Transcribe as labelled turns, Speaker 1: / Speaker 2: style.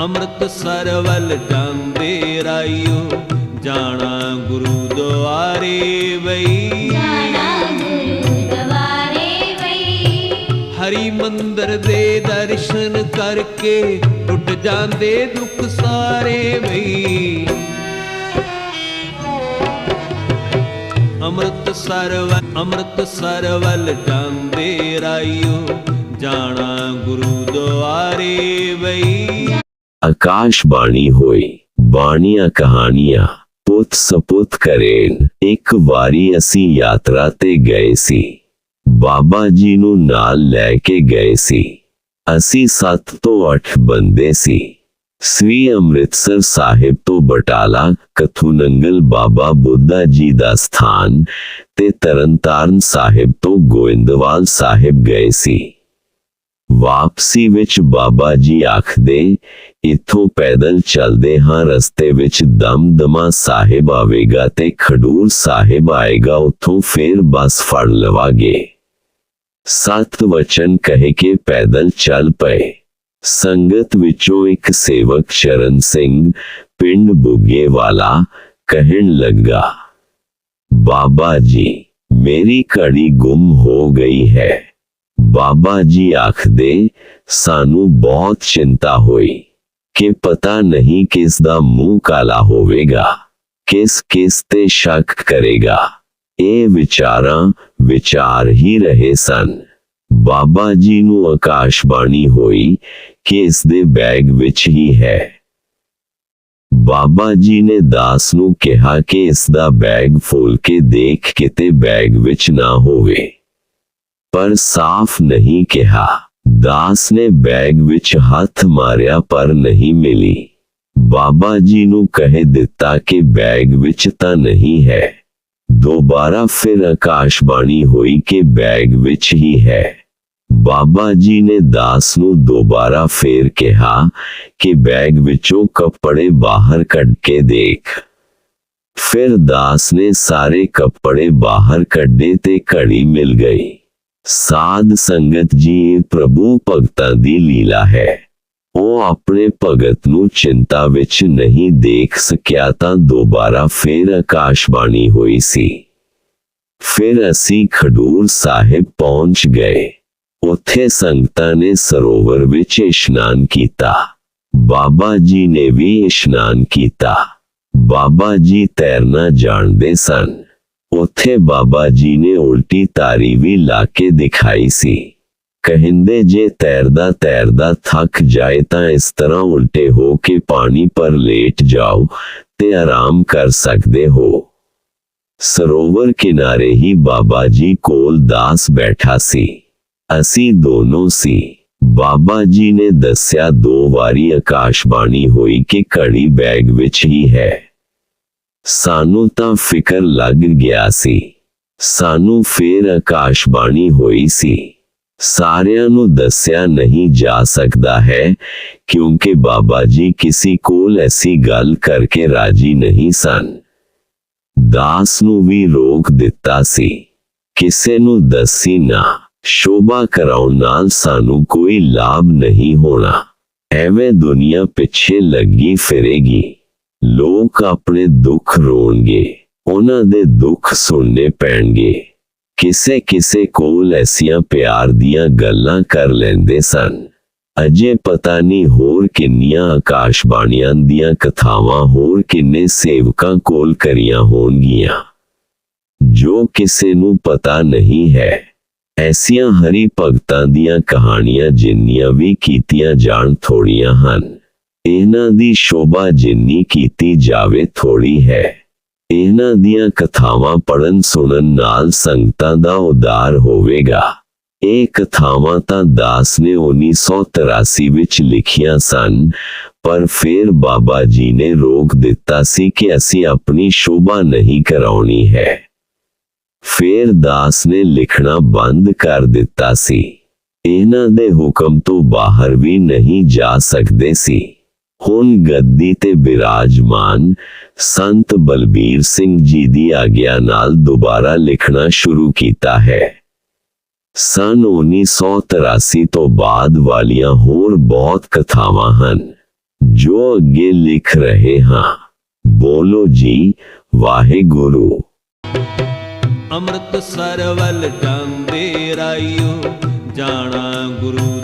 Speaker 1: ਅੰਮ੍ਰਿਤਸਰ ਵੱਲ ਜਾਂਦੇ ਰਾਈਓ ਜਾਣਾ ਗੁਰੂ ਦੁਆਰੇ ਵਈ।
Speaker 2: ਜਾਣਾ ਗੁਰੂ ਦਵਾਰੇ ਵਈ।
Speaker 1: ਹਰੀ ਮੰਦਰ ਦੇ ਦਰਸ਼ਨ ਕਰਕੇ ਟੁੱਟ ਜਾਂਦੇ ਦੁੱਖ ਸਾਰੇ ਵਈ। ਅੰਮ੍ਰਿਤਸਰ ਵੱਲ ਅੰਮ੍ਰਿਤਸਰ ਵੱਲ ਜਾਂਦੇ ਰਾਈਓ ਜਾਣਾ ਗੁਰੂ ਦੁਆਰੇ ਵਈ।
Speaker 3: ਆਕਾਸ਼ਬਾਣੀ ਹੋਈ ਬਾਣੀਆਂ ਕਹਾਣੀਆਂ ਪੁੱਤ ਸਪੁੱਤ ਕਰੇਨ ਇੱਕ ਵਾਰੀ ਅਸੀਂ ਯਾਤਰਾ ਤੇ ਗਏ ਸੀ ਬਾਬਾ ਜੀ ਨੂੰ ਨਾਲ ਲੈ ਕੇ ਗਏ ਸੀ ਅਸੀਂ 7 ਤੋਂ 8 ਬੰਦੇ ਸੀ ਸ੍ਰੀ ਅੰਮ੍ਰਿਤਸਰ ਸਾਹਿਬ ਤੋਂ ਬਟਾਲਾ ਕਥੂਨੰਗਲ ਬਾਬਾ ਬੁੱਧਾ ਜੀ ਦਾ ਸਥਾਨ ਤੇ ਤਰਨਤਾਰਨ ਸਾਹਿਬ ਤੋਂ ਗੋਇੰਦਵਾਲ ਸਾਹਿਬ ਗਏ ਸੀ ਵਾਪਸੀ ਵਿੱਚ ਬਾਬਾ ਜੀ ਆਖਦੇ, ਇੱਥੋਂ ਪੈਦਲ ਚੱਲਦੇ ਹਾਂ, ਰਸਤੇ ਵਿੱਚ ਦਮਦਮਾ ਸਾਹਿਬ ਆਵੇਗਾ ਤੇ ਖਡੂਰ ਸਾਹਿਬ ਆਏਗਾ, ਉੱਥੋਂ ਫੇਰ ਬੱਸ ਫੜ ਲਵਾਂਗੇ। ਸਤ ਵਚਨ ਕਹਿ ਕੇ ਪੈਦਲ ਚੱਲ ਪਏ। ਸੰਗਤ ਵਿੱਚੋਂ ਇੱਕ ਸੇਵਕ ਸ਼ਰਨ ਸਿੰਘ ਪਿੰਡ ਬੁੱਗੇ ਵਾਲਾ ਕਹਿਣ ਲੱਗਾ, ਬਾਬਾ ਜੀ, ਮੇਰੀ ਘੜੀ ਗੁੰਮ ਹੋ ਗਈ ਹੈ। ਬਾਬਾ ਜੀ ਆਖਦੇ, ਸਾਨੂੰ ਬਹੁਤ ਚਿੰਤਾ ਹੋਈ ਕਿ ਪਤਾ ਨਹੀਂ ਕਿਸ ਦਾ ਮੂੰਹ ਕਾਲਾ ਹੋਵੇਗਾ, ਕਿਸ ਕਿਸ ਤੇ ਸ਼ੱਕ ਕਰੇਗਾ। ਇਹ ਵਿਚਾਰਾਂ ਵਿਚਾਰ ਹੀ ਰਹੇ ਸਨ। ਬਾਬਾ ਜੀ ਨੂੰ ਆਕਾਸ਼ਬਾਣੀ ਹੋਈ ਕਿ ਇਸ ਦੇ ਬੈਗ ਵਿੱਚ ਹੀ ਹੈ। ਬਾਬਾ ਜੀ ਨੇ ਦਾਸ ਨੂੰ ਕਿਹਾ ਕਿ ਇਸ ਦਾ ਬੈਗ ਫੋਲ ਕੇ ਦੇਖ ਕਿਤੇ ਬੈਗ ਵਿੱਚ ਨਾ ਹੋਵੇ। ਪਰ ਸਾਫ਼ ਨਹੀਂ ਕਿਹਾ। ਦਾਸ ਨੇ ਬੈਗ ਵਿੱਚ ਹੱਥ ਮਾਰਿਆ ਪਰ ਨਹੀਂ ਮਿਲੀ। ਬਾਬਾ ਜੀ ਨੂੰ ਕਹਿ ਦਿੱਤਾ ਕਿ ਬੈਗ ਵਿੱਚ ਤਾਂ ਨਹੀਂ ਹੈ। ਦੁਬਾਰਾ ਫਿਰ ਆਕਾਸ਼ਬਾਣੀ ਹੋਈ ਕਿ ਬੈਗ ਵਿੱਚ ਹੀ ਹੈ। ਬਾਬਾ ਜੀ ਨੇ ਦਾਸ ਨੂੰ ਦੁਬਾਰਾ ਫੇਰ ਕਿਹਾ ਕਿ ਬੈਗ ਵਿੱਚੋਂ ਕੱਪੜੇ ਬਾਹਰ ਕੱਢ ਕੇ ਦੇਖ। ਫਿਰ ਦਾਸ ਨੇ ਸਾਰੇ ਕੱਪੜੇ ਬਾਹਰ ਕੱਢੇ ਤੇ ਘੜੀ ਮਿਲ ਗਈ। ਸਾਧ ਸੰਗਤ ਜੀ ਇਹ ਪ੍ਰਭੂ ਭਗਤਾਂ ਦੀ ਲੀਲਾ ਹੈ। ਉਹ ਆਪਣੇ ਭਗਤ ਨੂੰ ਚਿੰਤਾ ਵਿੱਚ ਨਹੀਂ ਦੇਖ ਸਕਿਆ ਤਾਂ ਦੁਬਾਰਾ ਫੇਰ ਆਕਾਸ਼ਬਾਣੀ ਹੋਈ ਸੀ। ਫਿਰ ਅਸੀਂ ਖਡੂਰ ਸਾਹਿਬ ਪਹੁੰਚ ਗਏ। ਉੱਥੇ ਸੰਗਤਾਂ ਨੇ ਸਰੋਵਰ ਵਿੱਚ ਇਸ਼ਨਾਨ ਕੀਤਾ। ਬਾਬਾ ਜੀ ਨੇ ਵੀ ਇਸ਼ਨਾਨ ਕੀਤਾ। ਬਾਬਾ ਜੀ ਤੈਰਨਾ ਜਾਣਦੇ ਸਨ। ਉੱਥੇ ਬਾਬਾ ਜੀ ਨੇ ਉਲਟੀ ਤਾਰੀ ਵੀ ਲਾ ਕੇ ਦਿਖਾਈ ਸੀ ਕਹਿੰਦੇ ਜੇ ਤੈਰਦਾ ਤੈਰਦਾ ਥੱਕ ਜਾਏ ਤਾਂ ਇਸ ਤਰ੍ਹਾਂ ਉਲਟੇ ਹੋ ਕੇ ਪਾਣੀ ਪਰ ਲੇਟ ਜਾਓ ਤੇ ਆਰਾਮ ਕਰ ਸਕਦੇ ਹੋ ਸਰੋਵਰ ਕਿਨਾਰੇ ਹੀ ਬਾਬਾ ਜੀ ਕੋਲ ਦਾਸ ਬੈਠਾ ਸੀ ਅਸੀਂ ਦੋਨੋਂ ਸੀ ਬਾਬਾ ਜੀ ਨੇ ਦੱਸਿਆ ਦੋ ਵਾਰੀ ਆਕਾਸ਼ਬਾਣੀ ਹੋਈ ਕਿ ਘੜੀ ਬੈਗ ਵਿੱਚ ਹੀ ਹੈ ਸਾਨੂੰ ਤਾਂ ਫਿਕਰ ਲੱਗ ਗਿਆ ਸੀ। ਸਾਨੂੰ ਫੇਰ ਆਕਾਸ਼ਬਾਣੀ ਹੋਈ ਸੀ। ਸਾਰਿਆਂ ਨੂੰ ਦੱਸਿਆ ਨਹੀਂ ਜਾ ਸਕਦਾ ਹੈ, ਕਿਉਂਕਿ ਬਾਬਾ ਜੀ ਕਿਸੇ ਕੋਲ ਐਸੀ ਗੱਲ ਕਰਕੇ ਰਾਜੀ ਨਹੀਂ ਸਨ। ਦਾਸ ਨੂੰ ਵੀ ਰੋਕ ਦਿੱਤਾ ਸੀ। ਕਿਸੇ ਨੂੰ ਦੱਸੀ ਨਾ, ਸ਼ੋਭਾ ਕਰਾਉਣ ਨਾਲ ਸਾਨੂੰ ਕੋਈ ਲਾਭ ਨਹੀਂ ਹੋਣਾ। ਐਵੇਂ ਦੁਨੀਆ ਪਿੱਛੇ ਲੱਗੀ ਫਿਰੇਗੀ। ਲੋਕ ਆਪਣੇ ਦੁੱਖ ਰੋਣਗੇ, ਉਹਨਾਂ ਦੇ ਦੁੱਖ ਸੁਣਨੇ ਪੈਣਗੇ। ਕਿਸੇ ਕਿਸੇ ਕੋਲ ਐਸੀਆਂ ਪਿਆਰ ਦੀਆਂ ਗੱਲਾਂ ਕਰ ਲੈਂਦੇ ਸਨ। ਅਜੇ ਪਤਾ ਨਹੀਂ ਹੋਰ ਕਿੰਨੀਆਂ ਆਕਾਸ਼ਬਾਣੀਆਂ ਦੀਆਂ ਕਥਾਵਾਂ ਹੋਰ ਕਿੰਨੇ ਸੇਵਕਾਂ ਕੋਲ ਕਰੀਆਂ ਹੋਣਗੀਆਂ। ਜੋ ਕਿਸੇ ਨੂੰ ਪਤਾ ਨਹੀਂ ਹੈ, ਐਸੀਆਂ ਹਰੀ ਭਗਤਾਂ ਦੀਆਂ ਕਹਾਣੀਆਂ ਜਿੰਨੀਆਂ ਵੀ ਕੀਤੀਆਂ ਜਾਣ ਥੋੜੀਆਂ ਹਨ। ਇਹਨਾਂ ਦੀ ਸ਼ੋਭਾ ਜਿੰਨੀ ਕੀਤੀ ਜਾਵੇ ਥੋੜੀ ਹੈ। ਇਹਨਾਂ ਦੀਆਂ ਕਥਾਵਾਂ ਪੜਨ ਸੁਣਨ ਨਾਲ ਸੰਗਤਾਂ ਦਾ ਉਦਾਰ ਹੋਵੇਗਾ। ਇਹ ਕਥਾਵਾਂ ਤਾਂ ਦਾਸ ਨੇ 1983 ਵਿੱਚ ਲਿਖੀਆਂ ਸਨ, ਪਰ ਫਿਰ ਬਾਬਾ ਜੀ ਨੇ ਰੋਕ ਦਿੱਤਾ ਸੀ ਕਿ ਅਸੀਂ ਆਪਣੀ ਸ਼ੋਭਾ ਨਹੀਂ ਕਰਾਉਣੀ ਹੈ। ਫਿਰ ਦਾਸ ਨੇ ਲਿਖਣਾ ਬੰਦ ਕਰ ਦਿੱਤਾ ਸੀ। ਇਹਨਾਂ ਦੇ ਹੁਕਮ ਤੋਂ ਬਾਹਰ ਵੀ ਨਹੀਂ ਜਾ ਸਕਦੇ ਸੀ। ਹੁਣ ਗੱਦੀ ਤੇ ਬਿਰਾਜਮਾਨ ਸੰਤ ਬਲਬੀਰ ਸਿੰਘ ਜੀ ਦੀ ਆਗਿਆ ਨਾਲ ਦੁਬਾਰਾ ਲਿਖਣਾ ਸ਼ੁਰੂ ਕੀਤਾ ਹੈ ਸਨ 1983 ਤੋਂ ਬਾਅਦ ਵਾਲੀਆਂ ਹੋਰ ਬਹੁਤ ਕਥਾਵਾਂ ਹਨ ਜੋ ਅੱਗੇ ਲਿਖ ਰਹੇ ਹਾਂ ਬੋਲੋ ਜੀ ਵਾਹਿਗੁਰੂ
Speaker 1: ਅੰਮ੍ਰਿਤਸਰ ਵੱਲ ਜਾਂਦੇ ਰਾਈਓ ਜਾਣਾ ਗੁਰੂ